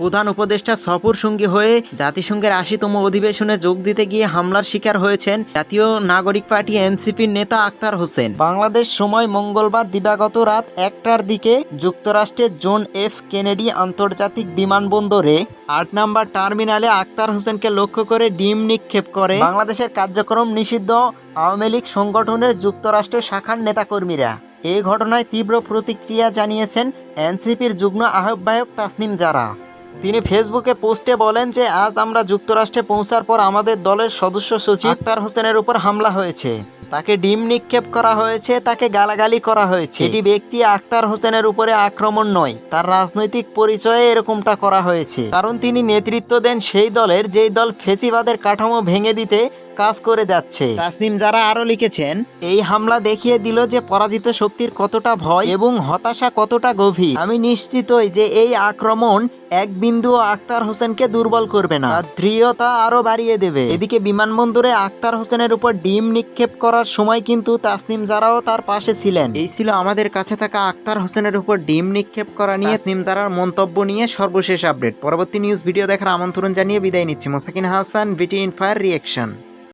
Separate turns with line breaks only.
প্রধান উপদেষ্টা সফর সঙ্গী হয়ে জাতিসংঘের আশিতম অধিবেশনে যোগ দিতে গিয়ে হামলার শিকার হয়েছেন জাতীয় নাগরিক পার্টি এনসিপির নেতা আক্তার হোসেন। বাংলাদেশ সময় মঙ্গলবার দিবাগত রাত একটার দিকে যুক্তরাষ্ট্রের জোন এফ কেনেডি আন্তর্জাতিক বিমানবন্দরে আট নাম্বার টার্মিনালে আক্তার হোসেনকে লক্ষ্য করে ডিম নিক্ষেপ করে বাংলাদেশের কার্যক্রম নিষিদ্ধ আওয়ামী লীগ সংগঠনের যুক্তরাষ্ট্রের শাখার নেতাকর্মীরা। এই ঘটনায় তীব্র প্রতিক্রিয়া জানিয়েছেন এনসিপির যুগ্ম আহ্বায়ক তাসনিম জারা। তিনি ফেসবুকে পোস্টে বলেন যে, আজ আমরা যুক্তরাষ্ট্রে পৌঁছার পর আমাদের দলের সদস্য সচিব আক্তার হোসেনের উপর হামলা হয়েছে। তাকে ডিম নিক্ষেপ করা হয়েছে, তাকে গালাগালি করা হয়েছে। এটি ব্যক্তি আক্তার হোসেনের উপরে আক্রমণ নয়, তার রাজনৈতিক পরিচয়ে এরকমটা করা হয়েছে। কারণ তিনি নেতৃত্ব দেন সেই দলের, যেই দল ফেসিবাদের কাঠামো ভেঙে দিতে কাজ করে যাচ্ছে। তাসনিম যারা আরও লিখেছেন, এই হামলা দেখিয়ে দিল যে পরাজিত শক্তির কতটা ভয় এবং হতাশা কতটা গভীর। আমি নিশ্চিতই যে এই আক্রমণ এক বিন্দু আক্তার হোসেনকে দুর্বল করবে না। তার দৃঢ়তা আরও বাড়িয়ে দেবে। এদিকে বিমানবন্দরে আক্তার হোসেনের উপর ডিম নিক্ষেপ করার সময় কিন্তু তাসনিম জারাও তার পাশে ছিলেন। এই ছিল আমাদের কাছে থাকা আক্তার হোসেনের উপর ডিম নিক্ষেপ করা নিয়ে, তাসনিম জারার মন্তব্য নিয়ে সর্বশেষ আপডেট। পরবর্তী নিউজ ভিডিও দেখার আমন্ত্রণ জানিয়ে বিদায় নিচ্ছি। মোস্তাকিন হাসান ভিটি ইনফায়ার রিয়েকশন